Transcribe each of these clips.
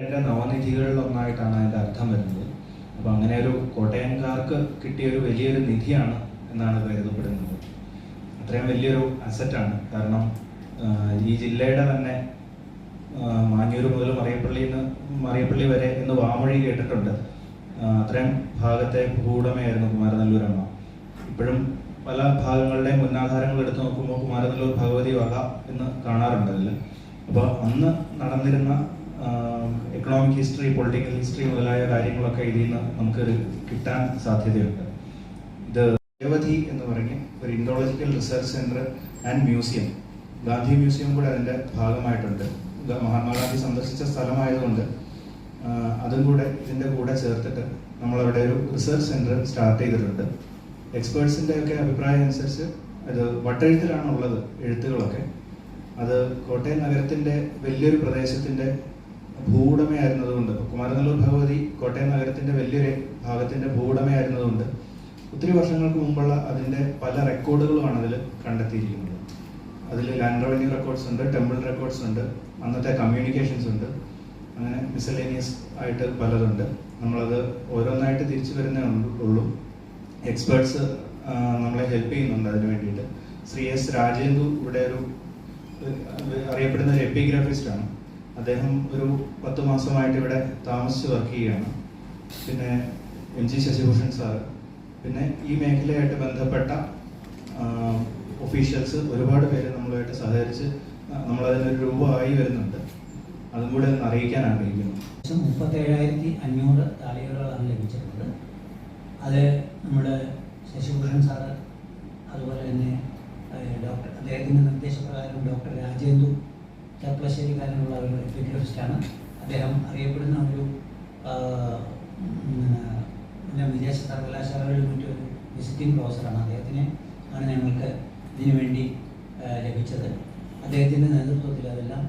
നവനിധികളിൽ ഒന്നായിട്ടാണ് അതിന്റെ അർത്ഥം വരുന്നത്. അപ്പോൾ അങ്ങനെ ഒരു കോട്ടയംകാർക്ക് കിട്ടിയ ഒരു വലിയൊരു നിധിയാണ് എന്നാണ് കരുതപ്പെടുന്നത്. അത്രയും വലിയൊരു അസറ്റാണ് കാരണം ഈ ജില്ലയുടെ തന്നെ മാഞ്ഞൂർ മുതൽ മറിയപ്പള്ളി മറിയപ്പള്ളി വരെ എന്ന് വാമൊഴി കേട്ടിട്ടുണ്ട്. അത്രയും ഭാഗത്തെ ഭൂവുടമയായിരുന്നു കുമാരനല്ലൂരമ്മ. ഇപ്പോഴും പല ഭാഗങ്ങളുടെയും മുന്നാധാരങ്ങൾ എടുത്തു നോക്കുമ്പോൾ കുമാരനല്ലൂർ ഭഗവതി വക എന്ന് കാണാറുണ്ട് അതിൽ അപ്പോൾ അന്ന് നടന്നിരുന്ന എക്കണോമിക് ഹിസ്റ്ററി പൊളിറ്റിക്കൽ ഹിസ്റ്ററി മുതലായ കാര്യങ്ങളൊക്കെ ഇതിൽ നിന്ന് നമുക്ക് കിട്ടാൻ സാധ്യതയുണ്ട്. ഇത് രേവതി എന്ന് പറഞ്ഞ് ഒരു indological research centre and museum. Gandhi museum കൂടെ അതിന്റെ ഭാഗമായിട്ടുണ്ട്. മഹാത്മാഗാന്ധി സന്ദർശിച്ച സ്ഥലമായതുകൊണ്ട് അതും കൂടെ ഇതിന്റെ കൂടെ ചേർത്തിട്ട് നമ്മളവിടെ ഒരു റിസർച്ച് സെന്റർ സ്റ്റാർട്ട് ചെയ്തിട്ടുണ്ട്. എക്സ്പേർട്സിന്റെ ഒക്കെ അഭിപ്രായം അനുസരിച്ച് അത് വട്ടെഴുത്തിലാണ് ഉള്ളത് എഴുത്തുകളൊക്കെ. അത് കോട്ടയം നഗരത്തിന്റെ വലിയൊരു പ്രദേശത്തിന്റെ ഭൂവുടമയായിരുന്നതുകൊണ്ട് കുമാരനല്ലൂർ ഭഗവതി കോട്ടയം നഗരത്തിന്റെ വലിയൊരു ഭാഗത്തിന്റെ ഭൂവുടമയായിരുന്നതുകൊണ്ട് ഒത്തിരി വർഷങ്ങൾക്ക് മുമ്പുള്ള അതിന്റെ പല റെക്കോർഡുകളുമാണ് അതിൽ കണ്ടെത്തിയിരിക്കുന്നത്. അതിൽ ലാൻഡ് റവന്യൂ റെക്കോർഡ്സ് ഉണ്ട് ടെമ്പിൾ റെക്കോർഡ്സ് ഉണ്ട് അന്നത്തെ കമ്മ്യൂണിക്കേഷൻസ് ഉണ്ട് അങ്ങനെ മിസലേനിയസ് ആയിട്ട് പലതുണ്ട്. നമ്മളത് ഓരോന്നായിട്ട് തിരിച്ചു വരുന്നേ ഉള്ളൂ- എക്സ്പേർട്സ് നമ്മളെ ഹെൽപ്പ് ചെയ്യുന്നുണ്ട് അതിന് വേണ്ടിയിട്ട്. ശ്രീ എസ് രാജേന്ദു ഇവിടെ ഒരു അറിയപ്പെടുന്ന ഒരു എപ്പിഗ്രാഫിസ്റ്റ് ആണ്. അദ്ദേഹം ഒരു പത്ത് മാസമായിട്ട് ഇവിടെ താമസിച്ച് വർക്ക് ചെയ്യുകയാണ്. പിന്നെ എം ജി ശശിഭൂഷൺ സാറ് പിന്നെ ഈ മേഖലയായിട്ട് ബന്ധപ്പെട്ട ഒഫീഷ്യൽസ് ഒരുപാട് പേര് നമ്മളുമായിട്ട് സഹകരിച്ച് നമ്മളതിനൊരു രൂപമായി വരുന്നുണ്ട്. അതും കൂടെ ഒന്ന് അറിയിക്കാൻ ആഗ്രഹിക്കുന്നു മുപ്പത്തേഴായിരത്തി അഞ്ഞൂറ് താളികകളാണ് ലഭിച്ചിട്ടുള്ളത്. അത് നമ്മുടെ ശശിഭൂഷൺ സാറ് അതുപോലെ തന്നെ ഡോക്ടർ അദ്ദേഹത്തിന്റെ നിർദ്ദേശപ്രകാരം ഡോക്ടർ രാജേന്ദു ചെർപ്പളശ്ശേരിക്കാരനുള്ള ഒരു എപ്പിഗ്രഫിസ്റ്റാണ് അദ്ദേഹം അറിയപ്പെടുന്ന ഒരു പിന്നെ വിദേശ സർവകലാശാലകളിൽ മറ്റൊരു വിസിറ്റിംഗ് പ്രൊഫസറാണ് അദ്ദേഹത്തിനെ ആണ് ഞങ്ങൾക്ക് ഇതിനു വേണ്ടി ലഭിച്ചത്. അദ്ദേഹത്തിന്റെ നേതൃത്വത്തിൽ അതെല്ലാം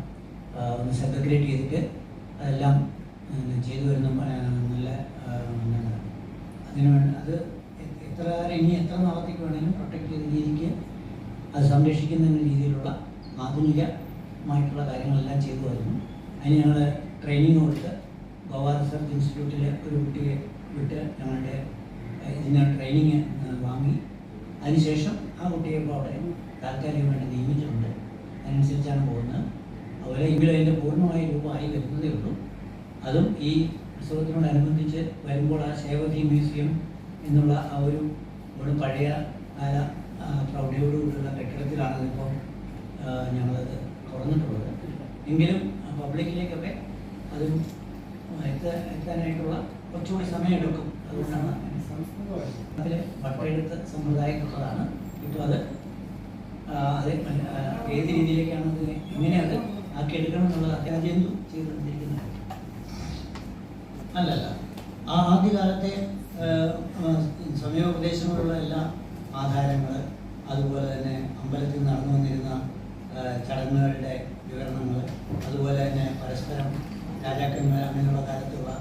ഒന്ന് സെക്രട്ടേറ്റ് ചെയ്തിട്ട് അതെല്ലാം ചെയ്തു വരുന്ന നല്ല അതിനു അത് എത്ര ഇനി എത്ര നാളത്തേക്ക് വേണമെങ്കിലും പ്രൊട്ടക്ട് ചെയ്ത രീതിക്ക് അത് സംരക്ഷിക്കുന്ന രീതിയിലുള്ള ആധുനികമായിട്ടുള്ള കാര്യങ്ങളെല്ലാം ചെയ്തു വരുന്നു അതിന് ഞങ്ങൾ ട്രെയിനിങ് കൊടുത്ത് ഗോവ റിസർച്ച് ഇൻസ്റ്റിറ്റ്യൂട്ടിലെ ഒരു കുട്ടിയെ വിട്ട് ഞങ്ങളുടെ ഇതിന് ട്രെയിനിങ് വാങ്ങി. അതിനുശേഷം ആ കുട്ടിയെ ഇപ്പോൾ അവിടെ താൽക്കാലികമായിട്ട് നിയമിച്ചിട്ടുണ്ട്. അതിനനുസരിച്ചാണ് പോകുന്നത്. അതുപോലെ എങ്കിലും അതിന്റെ പൂർണമായ രൂപമായി വരുന്നതേ ഉള്ളൂ. അതും ഈ ഉത്സവത്തിനോടനുബന്ധിച്ച് വരുമ്പോൾ ആ ശേവതി മ്യൂസിയം എന്നുള്ള ആ ഒരു ഒരു പഴയ കാല പ്രൗഢിയോടുകൂടിയുള്ള കെട്ടിടത്തിലാണ് അതിപ്പോൾ ആ, ഞങ്ങളത് തുറന്നിട്ടുള്ളത് എങ്കിലും പബ്ലിക്കിലേക്കൊക്കെ അതും എത്താ എത്താനായിട്ടുള്ള കുറച്ചുകൂടി സമയമെടുക്കും. അതുകൊണ്ടാണ് അതിൽ വട്ടെഴുത്ത് സമ്പ്രദായത്തിലുള്ളതാണ് ഇപ്പോൾ അത് അത് ഏത് രീതിയിലേക്കാണ് അതിനെ എങ്ങനെ അത് ആക്കിയെടുക്കണം എന്നുള്ളത് അത്യാജ്യം ചെയ്തുകൊണ്ടിരിക്കുന്നത്. അല്ലല്ല. ആ ആദ്യകാലത്തെ സമയോപദേശങ്ങളുള്ള എല്ലാ ആധാരങ്ങൾ അതുപോലെ തന്നെ അമ്പലത്തിൽ നടന്നു ഏഹ്, ചടങ്ങുകളുടെ വിവരണങ്ങൾ അതുപോലെ തന്നെ പരസ്പരം രാജാക്കന്മാർ അങ്ങനെയുള്ള കാലത്തുള്ള